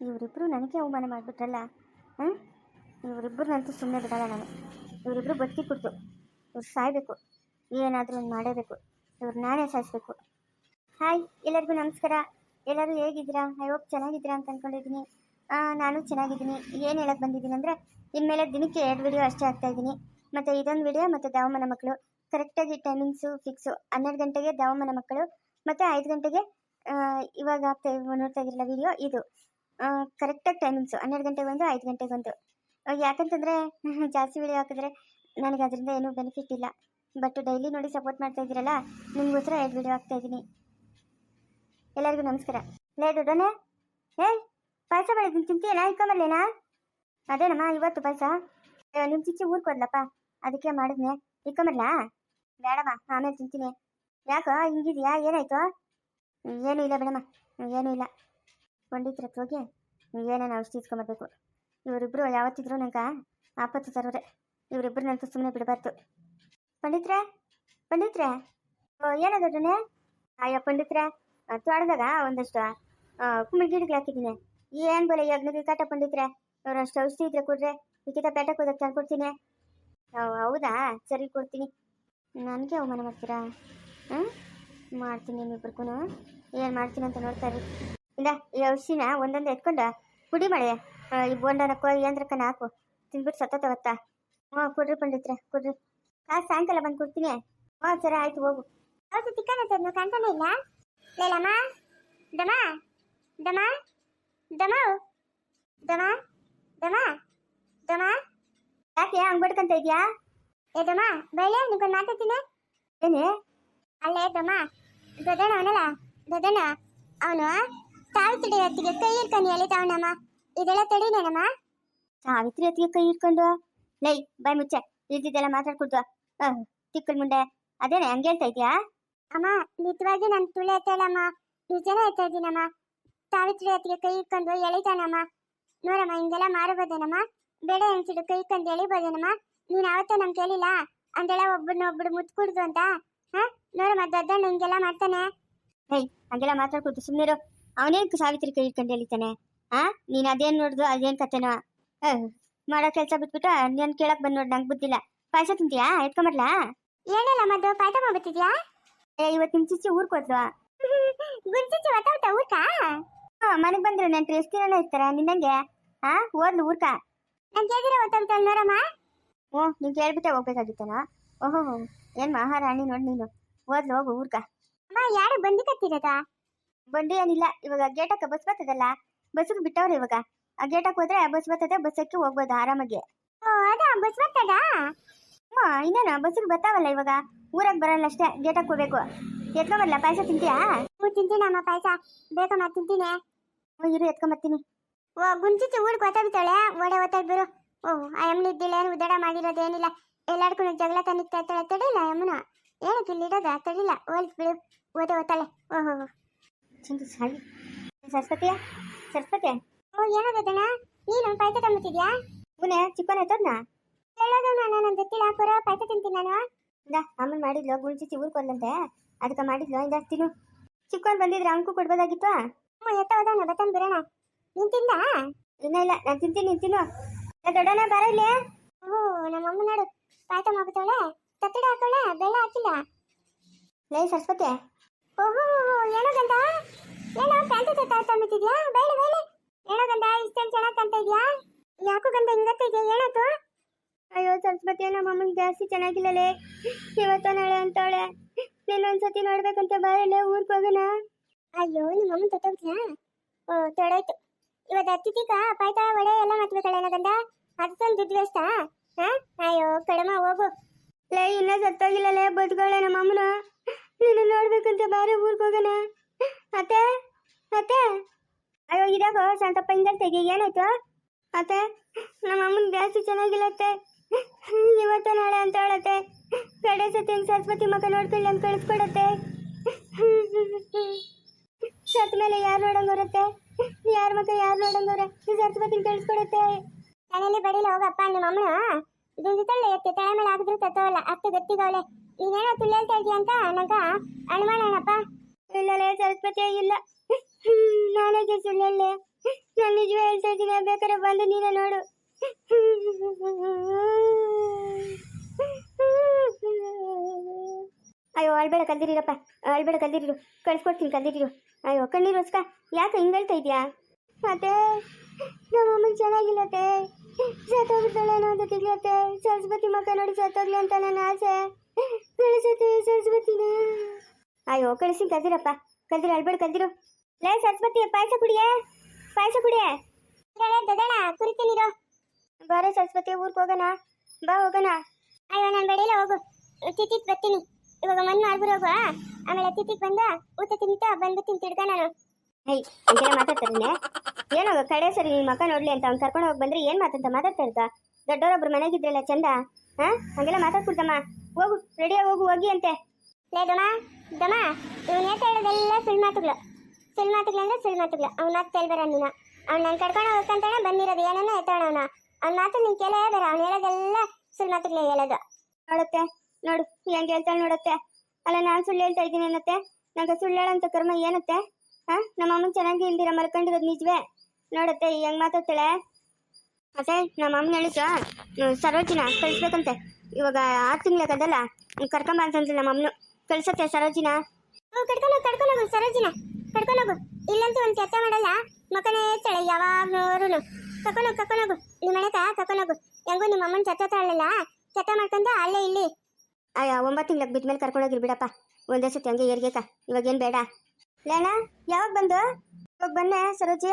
ಇವರಿಬ್ಬರು ನನಗೆ ಅವಮಾನ ಮಾಡಿಬಿಟ್ರಲ್ಲ ಹಾಂ ಇವರಿಬ್ಬರನ್ನಂತೂ ಸುಮ್ಮನೆ ಬಿಡಲ್ಲ ನಾನು. ಇವರಿಬ್ಬರು ಬದುಕಿ ಕೊಡ್ತು. ಇವ್ರು ಸಾಯಬೇಕು. ಏನಾದರೂ ಒಂದು ಮಾಡೇಬೇಕು. ಇವ್ರು ನಾನೇ ಸಾಯಿಸ್ಬೇಕು. ಹಾಯ್ ಎಲ್ಲರಿಗೂ ನಮಸ್ಕಾರ. ಎಲ್ಲರೂ ಹೇಗಿದ್ದೀರಾ? ಐ ಹೋಪ್ ಚೆನ್ನಾಗಿದ್ದೀರಾ ಅಂತ ಅಂದ್ಕೊಂಡಿದ್ದೀನಿ ನಾನು ಚೆನ್ನಾಗಿದ್ದೀನಿ. ಏನು ಹೇಳಕ್ಕೆ ಬಂದಿದ್ದೀನಿ ಅಂದರೆ, ಇನ್ಮೇಲೆ ದಿನಕ್ಕೆ ಎರಡು ವಿಡಿಯೋ ಅಷ್ಟೇ ಆಗ್ತಾ ಇದ್ದೀನಿ. ಮತ್ತು ಇದೊಂದು ವಿಡಿಯೋ ಮತ್ತು ದಾವಮ್ಮನ ಮಕ್ಕಳು ಕರೆಕ್ಟಾಗಿ ಟೈಮಿಂಗ್ಸು ಫಿಕ್ಸು ಹನ್ನೆರಡು ಗಂಟೆಗೆ ದಾವಮ್ಮನ ಮಕ್ಕಳು ಮತ್ತು ಐದು ಗಂಟೆಗೆ ಇವಾಗ ಆಗ್ತಾ ನೋಡ್ತಾ ಇದ್ದಿರಲ್ಲ ವಿಡಿಯೋ ಇದು. ಕರೆಕ್ಟಾಗಿ ಟೈಮಿಂಗ್ಸು ಹನ್ನೆರಡು ಗಂಟೆಗೆ ಒಂದು ಐದು ಗಂಟೆಗೆ ಒಂದು ಯಾಕಂತಂದರೆ ಜಾಸ್ತಿ ವಿಡಿಯೋ ಹಾಕಿದ್ರೆ ನನಗೆ ಅದರಿಂದ ಏನೂ ಬೆನಿಫಿಟ್ ಇಲ್ಲ. ಬಟ್ ಡೈಲಿ ನೋಡಿ ಸಪೋರ್ಟ್ ಮಾಡ್ತಾ ಇದ್ದೀರಲ್ಲ, ನಿಮಗೋಸ್ಕರ ಎರಡು ವಿಡಿಯೋ ಹಾಕ್ತಾ ಇದ್ದೀನಿ. ಎಲ್ಲರಿಗೂ ನಮಸ್ಕಾರ. ಲೇ ದೊಡ್ಡನೆ ಏ, ಪಾಯಸ ಬೆಳಗ್ಗೆ ತಿಂತೀಯಲ್ಲ ಇಕ್ಕೊಂಬರ್ಲೇನಾ ಅದೇನಮ್ಮ, ಇವತ್ತು ಪಾಯಸ? ನಿಮ್ಮ ಚಿಚ್ಚಿ ಊರ್ ಕೊಡ್ಲಪ್ಪ ಅದಕ್ಕೆ ಮಾಡಿದ್ನೆ. ಇಕ್ಕೊಂಬರ್ಲಾ ಬೇಡಮ್ಮ ಆಮೇಲೆ ತಿಂತೀನಿ. ಯಾಕೋ, ಹಿಂಗಿದ್ಯಾ? ಏನಾಯ್ತು? ಏನೂ ಇಲ್ಲ ಬೇಡಮ್ಮ. ಏನೂ ಇಲ್ಲ. ಪಂಡಿತ್ರ ಹೋಗಿ ಏನೇನು ಔಷಧಿ ಇಸ್ಕೊಂಬರ್ಬೇಕು? ಇವರಿಬ್ಬರು ಯಾವತ್ತಿದ್ರು ನಂಗೆ ಆಪತ್ತು ತರೋರೆ ಇವರಿಬ್ಬರು ನಂತೂ ಸುಮ್ಮನೆ ಬಿಡಬಾರ್ದು. ಪಂಡಿತ್ರೆ ಪಂಡಿತ್ರೆ ಓ ಏನೋ ದೊಡ್ಡನೆ? ಅಯ್ಯೋ ಪಂಡಿತ್ರೆ ಆ, ತೋಟದಾಗ ಒಂದಷ್ಟು ಕುಂಬಳ ಗಿಡಗಳು ಹಾಕಿದ್ದೀನಿ. ಏನು ಬೋಲೆ ಯಜ್ಞಕ್ಕೆ ಕಾಟ ಪಂಡಿತ್ರೆ? ಅವರಷ್ಟು ಔಷಧಿ ಇದ್ರೆ ಕೊಡ್ರೆ ಲಿಖಿತ ಪೇಟಕ್ಕೆ ಹೋದಕ್ಕೆ ತಂದ್ಕೊಡ್ತೀನಿ ಹೌದಾ? ಸರಿ ಕೊಡ್ತೀನಿ. ನನಗೆ ಅವಮಾನ ಮಾಡ್ತೀರಾ? ಹ್ಞೂ ಮಾಡ್ತೀನಿ ನಿಮ್ಮಿಬ್ರಿಗೂ ಏನು ಮಾಡ್ತೀನಿ ಅಂತ ನೋಡ್ತಾ ಇರಿ ಇಂದ ಈ ಔಷಧಿನ ಒಂದೊಂದು ಎತ್ಕೊಂಡು, ಪುಡಿ ಮಾಡಿ ಈ ಬೋಂಡನಕ್ಕೋ ಯಂತ್ರಕ್ಕನ ಹಾಕು, ತಿಂದ್ಬಿಟ್ಟು ಸತ್ತವತ್ತ ಹ್ಞೂ ಕೊಡ್ರಿ ಪಂಡಿತ್ರೆ, ಕೊಡ್ರಿ. ಕಾಸು ಸಾಯಂಕಾಲ ಬಂದು ಕೊಡ್ತೀನಿ. ಹ್ಞೂ ಸರಿ, ಆಯ್ತು, ಹೋಗು. ಹೌದು ಚಿಕ್ಕನ ತಂದು ಕಾಣ್ತಾನೆ ಇಲ್ಲ? ಲೇಲಮ್ಮ? ದಮ? ದಮ? ದಮ? ದಮ? ದಮ? ದಮ? ಯಾಕೆ ಹಂಗ್ ಬಡ್ಕಂತ ಇದೆಯಾ? ಏ, ದಮ ಬೇಳೆ ನಿಂಗೊಂದು ಮಾತಾಡ್ತೀನಿ ಏನೇ? ಅಲ್ಲೇ, ದಮ. ದೊಡ್ಡಣ್ಣ ಅವನಲ್ಲ? ದೊಡ್ಡಣ್ಣ? ಅವನು? ಸಾವಿತ್ರಿ ಅತ್ತಿಗೆ ಕೈ ಇಟ್ಕೊಂಡು ಎಳಿತಾವನಮ್ಮ ಇದೆಲ್ಲ ತಡಿನೇನಮ್ಮ ಸಾವಿತ್ರಿ ಅತ್ತಿಗೆ ಕೈ ಇಟ್ಕೊಂಡು ಲೈ ಬಾಯ್ ಮುಚ್ಚೆ. ಇಲ್ದಿದ್ದೆಲ್ಲ ಮಾತಾಡ್ಕೊಡ್ತು ತಿಕ್ಕಲ್ ಮುಂಡೆ ಅದೇನೆ ಹಂಗೆ ಹೇಳ್ತಾ ಇದೆಯಾ ಅಮ್ಮ ನಿಜವಾಗಿ ನಾನು ತುಳಿ ಎತ್ತಲ್ಲಮ್ಮ ನಿಜನ ಎತ್ತಾ ಇದ್ದೀನಮ್ಮ. ಸಾವಿತ್ರಿ ಅತ್ತಿಗೆ ಕೈ ಇಟ್ಕೊಂಡು ಎಳಿತಾನಮ್ಮ. ನೋಡಮ್ಮ ಹಿಂಗೆಲ್ಲ ಮಾರಬೋದೇನಮ್ಮ ಬೇಡ ಅನ್ಸಿಡು ಕೈ ಇಟ್ಕೊಂಡು ಎಳಿಬೋದೇನಮ್ಮ ನೀನು ಯಾವತ್ತೂ ನಮ್ಗೆ ಕೇಳಿಲ್ಲ ಅಂದೆಲ್ಲ ಒಬ್ಬರನ್ನ ಒಬ್ಬರು ಮುತ್ತು ಅಂತ. ಹಾ? ನೋಡಮ್ಮ ದೊಡ್ಡಣ್ಣ ಹಿಂಗೆಲ್ಲ ಮಾಡ್ತಾನೆ. ಹೇಯ್ ಹಂಗೆಲ್ಲ ಮಾತಾಡ್ಕೊಡ್ತು ಸುಮ್ಮನೆ ಅವನೇನ್ ಸಾವಿತ್ರಿ ಕೈ ಇಟ್ಕೊಂಡು ಎಳಿತಾನೆ ಆ? ನೀನ್ ಅದೇನ್ ನೋಡ್ದು ಅದೇನ್ ಕತೆನೋ? ಮಾಡೋ ಕೆಲಸ ಬಿಟ್ಬಿಟ್ಟು ನೀನು ಕೇಳಕ್ ಬಂದ್ ನೋಡಿ ನಂಗೆ ಬುದ್ಧಿಲ್ಲ. ಪಾಯಸ ತಿಂತೀಯಾ? ಎತ್ಕೊಂಬರ್ಲಾ? ಏನಿಲ್ಲ ಮದ್ದು? ಪಾಯಸ ಮಾಡ್ಬಿಟ್ಟಿದ್ಯಾ? ಏ ಇವತ್ತು ನಿಮ್ ಚಿಚ್ಚಿ ಕೊಟ್ಲು ಹೋದ್ಲು. ಗುಂಚಿಚ್ಚಿ ಒತ್ತ ಊರ್ಕ? ಮನೆಗ್ ಬಂದ್ರೆ ನೆಂಟ್ರು ಎಷ್ಟು ದಿನ ಇರ್ತಾರೆ ನಿನ್ನಂಗೆ? ಆ ಓದ್ಲು ಊರ್ಕ? ನಾನು ಕೇಳಿದ್ರೆ ನೋಡಮ್ಮ. ಓ ನೀನು ಕೇಳ್ಬಿಟ್ಟೆ ಹೋಗ್ಬೇಕಾಗಿತ್ತಾನ? ಓಹೋ ಏನ್ ಮಹಾರಾಣಿ ನೋಡಿ ನೀನು. ಓದ್ಲು ಹೋಗು ಊರ್ಕ. ಅಮ್ಮ ಯಾರು ಬಂದಿ ಕತ್ತಿರದ ಬಂಡಿ ಏನಿಲ್ಲ ಇವಾಗ ಗೇಟಕ್ಕೆ ಬಸ್ ಬರ್ತದಲ್ಲ? ಬಸ್ಸಿಗೆ ಬಿಟ್ಟವ್ರೆ ಇವಾಗ. ಆ ಗೇಟಕ್ಕೆ ಹೋದ್ರೆ ಬಸ್ ಬರ್ತದೆ ಬಸ್ಸಕ್ಕೆ ಹೋಗ್ಬೋದು ಆರಾಮಾಗಿ. ಅದ ಬಸ್ ಬರ್ತದ? ಅಮ್ಮ ಇನ್ನೇನು ಬಸ್ಸಿಗೆ ಬರ್ತಾವಲ್ಲ ಇವಾಗ. ಊರಾಗ ಬರಲ್ಲ ಅಷ್ಟೇ ಗೇಟಕ್ಕೆ ಹೋಗ್ಬೇಕು. ಎತ್ಕೊಂಬರಲ್ಲ ಪಾಯಸ ತಿಂತೀಯಾ? ಹ್ಞೂ ತಿಂತೀನಮ್ಮ ಪಾಯಸ. ಬೇಕಮ್ಮ ತಿಂತೀನಿ. ಹ್ಞೂ ಇರು ಎತ್ಕೊಂಬರ್ತೀನಿ ಓ ಗುಂಚಿಚ್ಚಿ ಊರಿಗೆ ಒತ್ತಾಡ್ತಾಳೆ ಒಡೆ ಒತ್ತಾಗ್ಬಿರು ಓ ಆ ಎಮ್ಮನ ಇದ್ದಿಲ್ಲ ಏನು ಉದ್ದಾಡ ಮಾಡಿರೋದೇನಿಲ್ಲ ಎಲ್ಲಾಡ್ಕೊಂಡು ಜಗಳ ತನಿಗ್ತಾ ಇರ್ತಾಳೆ ತಡಿಲ್ಲ ಅಮ್ಮನ? ಏನಕ್ಕೆ ಇಲ್ಲಿ ಇಡೋದ? ತಡಿಲ್ಲ ಓಲ್ ಬಿಡು. ಓದೆ ಓದ್ತಾಳೆ ಓಹೋ ಚಿಂತು ಸಾಯಿ ಸರಸ್ವತಿಯ ಸರಸ್ವತಿ ಓ ಏನಾಗದಣ್ಣ ನೀನು ಪಾಯ್ತ ತಂಬಿಟ್ಟಿದ್ಯಾ ಗುಣ ಚಿಕ್ಕನ ಎತ್ತದ್ನ ಹೇಳೋದಣ್ಣ ನಾನು ಜೊತೆ ಕೊರ ಪಾಯ್ತ ತಿಂತೀನಿ ನಾನು. ಇಂದ ಅಮ್ಮನ್ ಮಾಡಿದ್ಲು ಗುಳ್ಚಿಚ್ಚಿ ಊರ್ ಕೊಡ್ಲಂತೆ. ಅದಕ್ಕೆ ಮಾಡಿದ್ಲು, ಇಂದ ತಿನ್ನು. ಚಿಕ್ಕನ್ ಬಂದಿದ್ರೆ ಅಂಕು ಕೊಡ್ಬೋದಾಗಿತ್ತು ಅಮ್ಮ, ಎತ್ತ ಹೋದಣ್ಣ ಬತ್ತನ್ ಬಿಡೋಣ. ನೀನು ತಿಂದ? ಇಲ್ಲ ನಾನು ತಿಂತೀನಿ ನಿಂತೀನು ತಿನ್ನು. ದೊಡ್ಡಣ್ಣ ಬರ ಇಲ್ಲಿ. ಓ ನಮ್ಮ ಅಮ್ಮ ನೋಡು. ಪಾಯ್ತ ಮಾಡ್ಬಿಟ್ಟವಳೆ. ತತ್ತಡ ಹಾಕೋಣ ಬೆಲ್ಲ ಹಾಕಿಲ್ಲ. ಲೈ ಸರಸ್ವತಿ ಓಹೋ ಏನೋ ಗಂಡ ಏನೋ ಪ್ಯಾಂಟ್ ತಟ್ಟ ತಂಬಿಟ್ಟಿದ್ಯಾ ಬೇಳೆ ಬೇಳೆ ಏನೋ ಗಂಡ ಇಷ್ಟೊಂದು ಚೆನ್ನಾಗಿ ಕಾಣ್ತಾ ಯಾಕೋ ಗಂಡ ಹಿಂಗತ್ತ ಇದೆಯಾ? ಅಯ್ಯೋ, ಸರಸ್ವತಿ ನಮ್ಮ ಅಮ್ಮನ ಜಾಸ್ತಿ ಚೆನ್ನಾಗಿಲ್ಲಲೇ. ಇವತ್ತು ನಾಳೆ ಅಂತವಳೆ ನೀನೊಂದ್ಸತಿ ನೋಡ್ಬೇಕಂತ ಬಾರಲ್ಲ ಊರ್ಗೆ ಹೋಗೋಣ. ಅಯ್ಯೋ ನಿಮ್ಮ ಅಮ್ಮನ ಓ, ತೊಡಾಯ್ತು. ಇವತ್ತು ಅತಿಥಿಕ ಪಾಯ್ತ ಒಡೆ ಎಲ್ಲ ಮಾಡ್ಬೇಕಲ್ಲ ಗಂಡ ಅದಕ್ಕೊಂದು ದುಡ್ಡು ವೇಸ್ಟಾ ಹಾ? ಅಯ್ಯೋ ಕಡಿಮೆ ಹೋಗು. ಲೈ, ಇನ್ನ ಸತ್ತೋಗಿಲ್ಲಲೇ ಬದುಕೊಳ್ಳೆ ನಮ್ಮ ಅಮ್ಮನ ನೀನು ನೋಡ್ಬೇಕಂತ ಬಾರಿ ಊರಿಗೆ ಹೋಗೋಣ ಅತ್ತೆ ಅತ್ತೆ. ಅಯ್ಯೋ ಇದಾಗೋ ಶಾಂತಪ್ಪ ಹಿಂಗಂತೆಗೆ ಏನಾಯ್ತು? ಅತ್ತೆ, ನಮ್ಮ ಅಮ್ಮನ ಜಾಸ್ತಿ ಚೆನ್ನಾಗಿಲ್ಲತ್ತೆ ಇವತ್ತು ನಾಳೆ ಅಂತ ಹೇಳತ್ತೆ ಕಡೆ ಸತಿ ಹಿಂಗ್ ಸರಸ್ವತಿ ಮಗ ನೋಡ್ಕೊಳ್ಳಿ ಅಂತ ಕಳಿಸ್ಕೊಡತ್ತೆ. ಸತ್ ಮೇಲೆ ಯಾರು ನೋಡಂಗವ್ರತ್ತೆ? ಯಾರ ಮಗ ಯಾರು ನೋಡಂಗವ್ರೆ? ಸರಸ್ವತಿ ಕಳಿಸ್ಕೊಡತ್ತೆ. ತಲೆಯಲ್ಲಿ ಬಡಿಲ್ಲ ಹೋಗಪ್ಪ, ನಿಮ್ಮ ಅಮ್ಮನ? ದುಂದಿತಳ್ಳೆ ಎತ್ತೆ ತಲೆ ಮೇಲೆ ಹಾಕಿದ್ರೆ ತತ್ತವಲ್ಲ, ಅಷ್ಟು ಗಟ್ಟಿಗವಳೆ ನೀನೇನೋ ತುಳ್ಳಿ ಹೇಳ್ತಾ ಇದೀಯ ಅಂತ? ನಂಗ ಅನುಮಾನಪ್ಪ ಇಲ್ಲಲೇ ಸರಸ್ವತಿ ಇಲ್ಲ. ನಾನೇ ಸುಳ್ಳು ನಾನು ನಿಜವೇ ಹೇಳ್ತಾ ಇದ್ದೀನಿ ಬೇಕಾದ್ರೆ ಬಂದು ನೀನೇ ನೋಡು. ಅಯ್ಯೋ, ಅಳ್ಬೇಡ ಕಲ್ದಿರಿರಪ್ಪ. ಅಳ್ಬೇಡ ಕಲ್ದಿರಿರು. ಕಳ್ಸ್ಕೊಡ್ತೀನಿ ಕಲ್ದಿರಿರು. ಅಯ್ಯೋ ಕಣ್ಣೀರು ಯಾಕೆ ಹಿಂಗೆ ಹೇಳ್ತಾ ಇದೆಯಾ? ಅತ್ತೆ ನಮ್ಮಮ್ಮ ಚೆನ್ನಾಗಿಲ್ಲತ್ತೆ ಸತ್ತೋಗ್ತಾಳೆ ಅನ್ನೋದು ತಿಳಿಯತ್ತೆ ಸರಸ್ವತಿ ಮಕ್ಕ ನೋಡಿ ಸತ್ತೋಗ್ಲಿ ಅಂತ ನನ್ನ ಆಸೆ. ಕಳಿಸತ್ತೆ ಸರಸ್ವತಿನ. ಅಯ್ಯೋ ಕಳಿಸಿ ಕಲ್ದಿರಪ್ಪ ಕಲ್ದಿರು ಅಳ್ಬೇಡ ಕಲ್ದಿರು ಲೇ, ಸರಸ್ವತಿ, ಪಾಯಸ ಕುಡಿಯ? ಪಾಯಸ ಕುಡಿಯ? ದದಣ ಕುರಿತೀನಿರೋ ಬಾರೆ ಸರಸ್ವತಿ, ಊರ್ಗೆ ಹೋಗೋಣ. ಬಾ, ಹೋಗೋಣ. ಅಯ್ಯೋ, ನಾನು ಬೆಳಿಲ್ಲ, ಹೋಗು. ತಿತ್ತಿಗೆ ಬರ್ತೀನಿ. ಇವಾಗ ಮಣ್ಣು ಮಾಡ್ಬಿಡು ಹೋಗುವ. ಆಮೇಲೆ ತಿತ್ತಿಗೆ ಬಂದ, ಊಟ ತಿಂತ ಬಂದ್ಬಿಡ್ತೀನಿ ತಿಡ್ಕ ನಾನು. ಹಂಗೆಲ್ಲ ಮಾತಾಡ್ತಾರನೆ ಏನೋ, ಕಡೆ ಸರಿ ನಿಮ್ಮ ಮಕ್ಕ ನೋಡ್ಲಿ ಅಂತ ಅವ್ನು ಕರ್ಕೊಂಡು ಹೋಗಿ ಬಂದ್ರೆ ಏನು ಮಾತಾಡ್ತ ಮಾತಾಡ್ತಾ ಇರ್ತಾ? ದೊಡ್ಡವರೊಬ್ರು ಮನೆಗಿದ್ರಲ್ಲ ಚಂದ? ಹಾ? ಹಂಗೆಲ್ಲ ಮಾತಾಡ್ಕೊಡ್ತಮ್ಮ ಹೋಗು ರೆಡಿಯಾಗಿ ಹೋಗು, ಹೋಗಿ ಅಂತೆ. ಲೇ ದಮ ದಮ, ಇವನು ಹೇಳ್ತಾ ಇರೋದೆಲ್ಲ ಸುಳ್ಳು ಮಾತುಗಳು. ಸುಳ್ಳು ಮಾತುಗಳು ಅಂದ್ರೆ ಸುಳ್ಳು ಮಾತುಗಳು. ಅವ್ನ ಮಾತು ಕೇಳ್ಬೇಡ ನೀನು. ಅವ್ನ ನನ್ ಕರ್ಕೊಂಡು ಹೋಗ್ಕಂತಾನೆ ಬಂದಿರೋದು. ಏನನ್ನ ಎತ್ತೋಣ ಅವನ. ಅವ್ನ ಮಾತು ನೀನು ಕೇಳೇ ಬೇಡ. ಅವ್ನು ಹೇಳೋದೆಲ್ಲ ಸುಳ್ಳು ಮಾತುಗಳೇ ಹೇಳೋದು. ನೋಡುತ್ತೆ, ನೋಡು. ಹೆಂಗೆ ಹೇಳ್ತಾಳೆ ನೋಡುತ್ತೆ. ಅಲ್ಲ, ನಾನು ಸುಳ್ಳು ಹೇಳ್ತಾ ಇದ್ದೀನಿ ಅನ್ನತ್ತೆ. ನಂಗೆ ಸುಳ್ಳು ಹೇಳೋಂಥ ಕರ್ಮ ಏನತ್ತೆ? ಹಾ? ನಮ್ಮ ಅಮ್ಮ ಚೆನ್ನಾಗಿ ಇಲ್ದಿರ ಮಲ್ಕೊಂಡಿರೋದು ನಿಜವೇ. ನೋಡುತ್ತೆ ಹೆಂಗ್ ಮಾತಾಡ್ತಾಳೆ? ಅತ್ತೆ ನಮ್ಮ ಅಮ್ಮನ ಹೇಳಿದ್ರ ಸರೋಜಿನ ಕಳಿಸ್ಬೇಕಂತೆ. ಇವಾಗ ಆರು ತಿಂಗಳಾಗದಲ್ಲ ಕರ್ಕೊಂಬ ಅಂತಂದ್ರೆ ನಮ್ಮ ಅಮ್ಮನು ಕಳ್ಸತ್ತೆ ಸರೋಜಿನ. ಕಡ್ಕೊಂಡೋಗ ಕಡ್ಕೊಂಡೋಗು ಸರೋಜಿನ. ಕಡ್ಕೊಂಡೋಗು ಇಲ್ಲಂತೂ ಒಂದು ಕೆಲಸ ಮಾಡಲ್ಲ ಮಕ್ಕನೇ ಹೇಳ್ತಾಳೆ ಯಾವಾಗ್ಲೂ ಕರ್ಕೊಂಡೋಗು ಕರ್ಕೊಂಡೋಗು ನಿಮ್ಮ ಮನೆಕ ಕರ್ಕೊಂಡೋಗು ಹೆಂಗು. ನಿಮ್ಮ ಅಮ್ಮನ ಚತ್ತಾಳಲ್ಲ ಚತ್ತ ಮಾಡ್ಕೊಂಡ ಅಲ್ಲೇ ಇಲ್ಲಿ. ಅಯ್ಯ, ಒಂಬತ್ತು ತಿಂಗ್ಳಿಗೆ ಬಿದ್ಮೇಲೆ ಕರ್ಕೊಂಡೋಗಿರ್ ಬಿಡಪ್ಪ. ಒಂದೇ ಸತಿ ಹಂಗೆ ಏರ್ಗೇಕ ಇವಾಗೇನು ಬೇಡ. ಲೇಣ ಯಾವಾಗ ಬಂದು? ಇವಾಗ ಬನ್ನೆ ಸರೋಜಿ.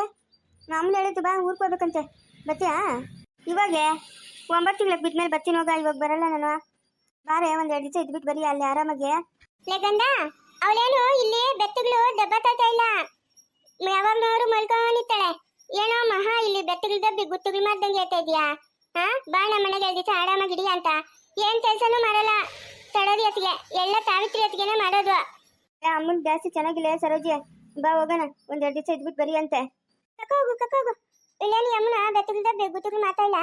ಮಾಮೂಲಿ ಹೇಳಿದ್ದು ಬಾ, ಊರ್ಗೆ ಬತ್ತೀಯಾ? ಇವಾಗೆ? ಒಂಬತ್ತು ತಿಂಗ್ಳಿಗೆ ಬಿದ್ಮೇಲೆ ಬರ್ತೀನಿ ಹೋಗ ಇವಾಗ ಬರಲ್ಲ ನಾನು. ಬಾರೆ ಒಂದ್ ಎರಡು ದಿವಸ ಇದ್ಬಿಟ್ಟು ಬರೀ ಅಲ್ಲಿ ಆರಾಮಾಗೆ. ಲೇಗಂದ ಅವಳೇನು ಇಲ್ಲಿ ಬೆತ್ತಗಳು ದಬ್ಬ ತಾಯ್ತಾ ಇಲ್ಲ. ಯಾವಾಗ್ನವರು ಮಲ್ಕೊಂಡಿರ್ತಾಳೆ ಏನೋ ಮಹಾ ಇಲ್ಲಿ ಬೆತ್ತಗಳು ದಬ್ಬಿ ಗುತ್ತುಗಳು ಮಾಡ್ದಂಗೆ ಹೇಳ್ತಾ ಇದೀಯಾ? ಹಾ? ಬಾ ನಮ್ಮ ಮನೆಗೆ ಎರಡು ದಿವಸ ಆರಾಮಾಗಿಡಿ ಅಂತ. ಏನ್ ಕೆಲ್ಸನೂ ಮಾಡಲ್ಲ. ತಡೋದಿ ಹೊತ್ತಿಗೆ ಎಲ್ಲ ಸಾವಿತ್ರಿ ಹೊತ್ತಿಗೆನೆ ಮಾಡೋದು. ಅಮ್ಮನ್ ಜಾಸ್ತಿ ಚೆನ್ನಾಗಿಲ್ಲ ಸರೋಜಿ. ಬಾ ಹೋಗೋಣ. ಒಂದ್ ಎರಡು ದಿವಸ ಇದ್ಬಿಟ್ಟು ಬರೀ ಅಂತೆ. ಕಕ್ಕೋಗು ಕಕ್ಕೋಗು ಇಲ್ಲೇನು ಯಮ್ಮನ ಬೆತ್ತಗಿಲ್ದ ಬೆಗ್ಗುತ್ತುಗಳು ಮಾತಾಡಲ್ಲ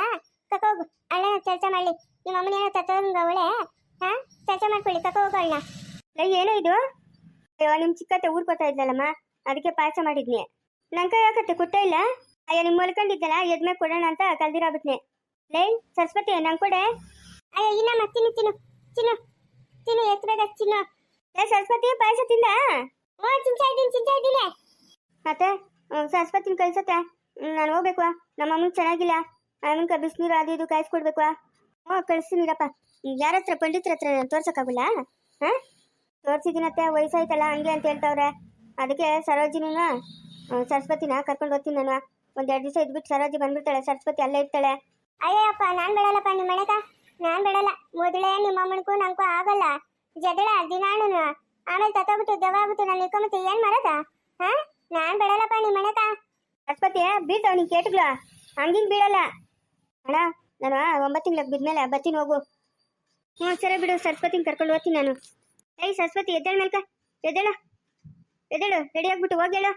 ಹೋಗು. ಅಣ್ಣ ಕೆಲಸ ಮಾಡ್ಲಿ. ನಿಮ್ಮ ಅಮ್ಮನ ಏನೋ ತತ್ತಂಗ ಅವಳೆ. ಹಾ? ಕೆಲಸ ಮಾಡ್ಕೊಳ್ಳಿ. ಹೋಗು ಅಣ್ಣ. ಏನೋ ಇದು? ಅಯ್ಯೋ ನಿಮ್ಮ ಚಿಕ್ಕತ್ತೆ ಊರ್ ಕೊತ್ತಾ ಇದ್ಲಲ್ಲಮ್ಮ. ಅದಕ್ಕೆ ಪಾಯಸ ಮಾಡಿದ್ನಿ. ನಂಗೆ ಯಾಕತ್ತೆ ಕೊಟ್ಟ ಇಲ್ಲ? ಅಯ್ಯೋ ನಿಮ್ ಮಲ್ಕೊಂಡಿದ್ದಲ್ಲ ಎದ್ಮೆ ಕೊಡೋಣ ಅಂತ ಕಲ್ದಿರಾಬಿಟ್ನೆ ಲೈ ಸರಸ್ವತಿ ನಂಗೆ ಕೊಡೆ. ಅಯ್ಯೋ ಇನ್ನಮ್ಮ ತಿನ್ನು ತಿನ್ನು ತಿನ್ನು. ತಿನ್ನು ಎಷ್ಟು ಬೇಗ ತಿನ್ನು. ಏ ಸರಸ್ವತಿ ಪಾಯಸ ತಿಂದ? ಓ ಚಿಂಚಾ ಇದ್ದೀನಿ ಚಿಂಚಾ ಇದ್ದೀನಿ. ಮತ್ತೆ ಸರಸ್ವತಿನ ಕಳ್ಸತ್ತೆ. ನಾನು ಹೋಗ್ಬೇಕು ನಮ್ಮ ಅಮ್ಮನಿಗೆ ಚೆನ್ನಾಗಿಲ್ಲ. ಅಮ್ಮನ ಬಿಸಿನೀರು ಅದು ಇದು ಕಾಯಿಸ್ಕೊಡ್ಬೇಕು ಹ್ಞೂ ಕಳಿಸ್ತೀನಿರಪ್ಪ ಯಾರ ಹತ್ರ, ಪಂಡಿತರ ಹತ್ರ ನಾನು ತೋರ್ಸೋಕ್ಕಾಗಲ್ಲ? ಹಾಂ? ತೋರಿಸಿದ್ದೀನತ್ತೆ, ವಯಸ್ಸಾಯ್ತಲ್ಲ, ಹಂಗೆ ಅಂತ ಹೇಳ್ತಾವ್ರೆ. ಅದಕ್ಕೆ ಸರೋಜಿನ ಸರಸ್ವತಿನ ಕರ್ಕೊಂಡು ಹೋಗ್ತೀನಿ ನಾನು. ಒಂದು ಎರಡು ದಿವಸ ಇದ್ಬಿಟ್ಟು ಸರೋಜಿ ಬಂದ್ಬಿಡ್ತಾಳೆ. ಸರಸ್ವತಿ ಅಲ್ಲೇ ಇರ್ತಾಳೆ. ಅಯ್ಯಪ್ಪ ನಾನು ಬಿಡಲ್ಲಪ್ಪ ನಿಮ್ಮ ಮನೆಗ? ನಾನು ಬಿಡಲ್ಲ ಮೊದಲೇ ನಿಮ್ಮ ಅಮ್ಮನಿಗೂ ನನಗೂ ಆಗಲ್ಲ. ಜಗಳ ದಿನಾಣುನು ಆಮೇಲೆ ತತ್ತೋಗ್ಬಿಟ್ಟು ದವ ಆಗ್ಬಿಟ್ಟು ನಾನು ಇಟ್ಕೊಂಬಿಟ್ಟು ಏನು ಮಾಡೋದ ಹಾಂ? ನಾನು ಬಿಡಲ್ಲಪ್ಪ ನಿಮ್ಮ ಮನೆಗ? ಸರಸ್ವತಿ ಬೀಳ್ತಾವ ನೀನ್ ಕೇಟಗ್ಲ ಹಂಗಿಂಗ್ ಬೀಳಲ್ಲ. ಅಣ್ಣ, ನಾನು ಒಂಬತ್ತು ತಿಂಗ್ಳಿಗೆ ಬಿದ್ಮೇಲೆ ಬತ್ತೀನಿ ಹೋಗು. ಹ್ಞೂ, ಸರಿ ಬಿಡು, ಸರಸ್ವತಿನ ಕರ್ಕೊಂಡು ಹೋಗ್ತೀನಿ ನಾನು. ಏಯ್, ಸರಸ್ವತಿ, ಎದ್ದೇಳ ಮೇಲ್ಕ. ಎದ್ದೇಳ. ಎದ್ದೇಳು ರೆಡಿ ಆಗ್ಬಿಟ್ಟು ಹೋಗೇಳು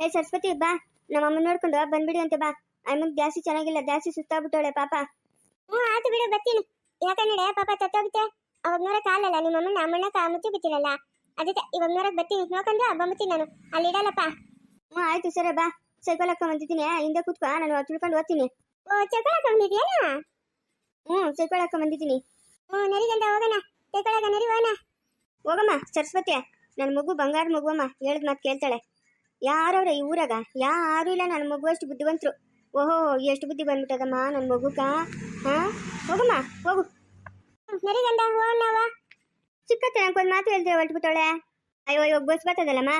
ಏಯ್, ಸರಸ್ವತಿ, ಬಾ. ನಮ್ಮ ಅಮ್ಮ ನೋಡ್ಕೊಂಡು ಬಂದ್ಬಿಡಿ ಅಂತ ಬಾ. ಅಮ್ಮನ್ ಜಾಸ್ತಿ ಚೆನ್ನಾಗಿಲ್ಲ, ಜಾಸ್ತಿ ಸುತ್ತಾಗ್ಬಿಟ್ಟವಳೆ ಪಾಪ. ಹ್ಞೂ, ಆಯ್ತು ಬಿಡು ಬತ್ತೀನಿ ಯಾಕಂದ್ರೆ ಪಾಪ ತತ್ತೋಗುತ್ತೆ ಅವಾಗ ನೋಡಕ್ ಕಾಲಲ್ಲ ನಿಮ್ಮ ಅಮ್ಮನ ಅಮ್ಮನ ಮುಚ್ಚಿ ಬಿಟ್ಟಿರಲ್ಲ ಅದಕ್ಕೆ ಇವಾಗ ನೋಡಕ್ ಬರ್ತೀನಿ. ನೋಡ್ಕೊಂಡು ಬಂಬತ್ತೀನಿ ನಾನು. ಅಲ್ಲಿ ಇಡಲ್ಲಪ್ಪ. ಹ್ಞೂ, ಆಯ್ತು, ಸರಿ, ಬಾ. ಹಾಕೊಂಡ್ ಬಂದಿದ್ದೀನಿ. ಹಿಂದೆ ಕೂತ್ಕೊ ನಾನು ತಿಳ್ಕೊಂಡು ಓದ್ತೀನಿ. ಓ ಸೈಕಲ್ ಹಾಕೊಂಡ್ ಬಂದಿದ್ಯಾ ಹ್ಞೂ ಹಾಕೊಂಡ್ ಬಂದಿದ್ದೀನಿ. ಹ್ಞೂ ನರಿಗಂತ ಹೋಗೋಣ. ಹಾಕ ನರಿ ಹೋಗಮ್ಮ, ಸರಸ್ವತಿ ನನ್ನ ಮಗು ಬಂಗಾರ ಮಗುವಮ್ಮ, ಹೇಳಿದ ಮಾತು ಕೇಳ್ತಾಳೆ. ಯಾರವ್ರ ಈ ಊರಾಗ? ಯಾರು ಇಲ್ಲ ನನ್ನ ಮಗು ಅಷ್ಟು ಬುದ್ಧಿವಂತರು. ಓಹೋ, ಎಷ್ಟು ಬುದ್ಧಿ ಬಂದ್ಬಿಟ್ಟದಮ್ಮ ನನ್ನ ಮಗುಗ ಹಾ? ಹೋಗಮ್ಮ, ಹೋಗು. ನರಿಗಂಡ ಹೋಗಣ್ಣವ ಚಿಕ್ಕತ್ತೆ ಒಂದು ಮಾತು ಹೇಳ್ದೆ ಹೊರಟ್ಬಿಟ್ಟವಳೆ. ಅಯ್ಯೋ ಇವಾಗ ಬಸ್ ಬರ್ತದಲ್ಲಮ್ಮ?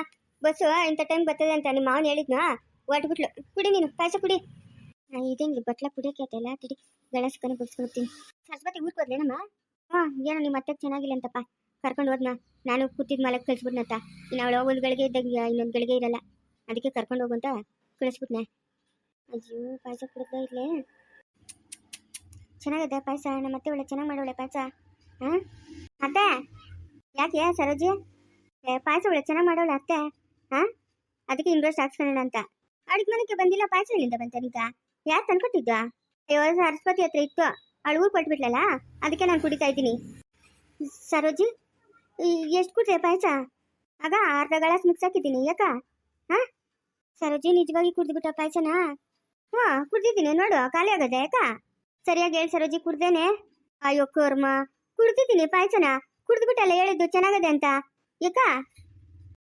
ಬಸ್ಸು ಇಂಥ ಟೈಮ್ ಬರ್ತದೆ ಅಂತ ನಿಮ್ಮ ಮಾವನ ಹೇಳಿದ್ನಾ? ಹೊರಟ್ಬಿಟ್ಲು. ಕುಡಿ ನೀನು, ಪಾಯಸ ಕುಡಿ. ಇದೇನು ಬಟ್ಲ ಕುಡಿಯೋಕೆ ಆಯ್ತಲ್ಲ ತಿಡಿ ಗಣಸ್ಕನ ಬಿಡ್ಸ್ಕೊಡ್ತೀನಿ ಸರಸ್ವತಿ ಊರ್ಗೆ ಹೋದ್ಲೇನಮ್ಮ? ಹಾಂ, ಏನೋ ನಿಮ್ಮ ಅತ್ತೆ ಚೆನ್ನಾಗಿಲ್ಲ ಅಂತಪ್ಪ. ಕರ್ಕೊಂಡು ಹೋದ್ನ. ನಾನು ಕೂತಿದ್ ಮಲಕ್ ಕಳಿಸ್ಬಿಟ್ನಂತ ಇನ್ನು ಅವಳು ಒಂದು ಗಳಿಗೆ ಇದ್ದಾಗ, ಇನ್ನೊಂದು ಗಳಿಗೆ ಇರಲ್ಲ. ಅದಕ್ಕೆ ಕರ್ಕೊಂಡು ಹೋಗು ಅಂತ ಕಳಿಸ್ಬಿಟ್ನೆ. ಅಯ್ಯೋ, ಪಾಯಸ ಕುಡಿದ ಇರಲಿ? ಚೆನ್ನಾಗಿದೆ ಪಾಯಸ. ನಮ್ಮ ಮತ್ತೆ ಒಳ್ಳೆ ಚೆನ್ನಾಗಿ ಮಾಡೋಳೆ ಪಾಯಸ. ಹಾಂ? ಅತ್ತೆ? ಯಾಕೆ ಸರೋಜಿ? ಪಾಯಸ ಒಳ್ಳೆ ಚೆನ್ನಾಗಿ ಮಾಡೋಳೆ ಅತ್ತೆ. ಹಾಂ? ಅದಕ್ಕೆ ಇನ್ವೆಸ್ಟ್ ಹಾಕ್ಸ್ಕೊಳ್ಳೋಣ ಅಂತ. ಅಡಿಗೆ ಮನೆಗೆ ಬಂದಿಲ್ಲ ಪಾಯಸ ಎಲ್ಲಿಂದ ಬಂತ ನಿಂಗ ಯಾರು ತಂದ್ಕೊಟ್ಟಿದ್ದ? ಅಯ್ಯೋ, ಸರಸ್ವತಿ ಹತ್ರ ಇತ್ತು. ಅವಳು ಊರು ಕೊಟ್ಬಿಟ್ಲಲ್ಲ? ಅದಕ್ಕೆ ನಾನು ಕುಡಿತಾ ಇದ್ದೀನಿ. ಸರೋಜಿ ಎಷ್ಟು ಕೊಟ್ರೆ ಪಾಯಸ? ಆಗ ಅರ್ಧ ಗ್ಲಾಸ್ ಮಿಕ್ಸ್ ಹಾಕಿದ್ದೀನಿ, ಯಾಕ? ಹಾ? ಸರೋಜಿ, ನಿಜವಾಗಿ ಕುಡ್ದ್ಬಿಟ್ಟ ಪಾಯಸನ? ಹಾಂ, ಕುಡ್ದಿದ್ದೀನಿ, ನೋಡು, ಖಾಲಿ ಆಗದೆ, ಯಾಕ? ಸರಿಯಾಗಿ ಹೇಳಿ ಸರೋಜಿ, ಕುಡ್ದೇನೆ? ಅಯ್ಯೋ, ಕರ್ಮ. ಕುಡ್ದಿದ್ದೀನಿ ಪಾಯಸನ. ಕುಡ್ದ್ಬಿಟ್ಟಲ್ಲ ಹೇಳಿದ್ದು ಚೆನ್ನಾಗದೆ ಅಂತ. ಯಾಕ?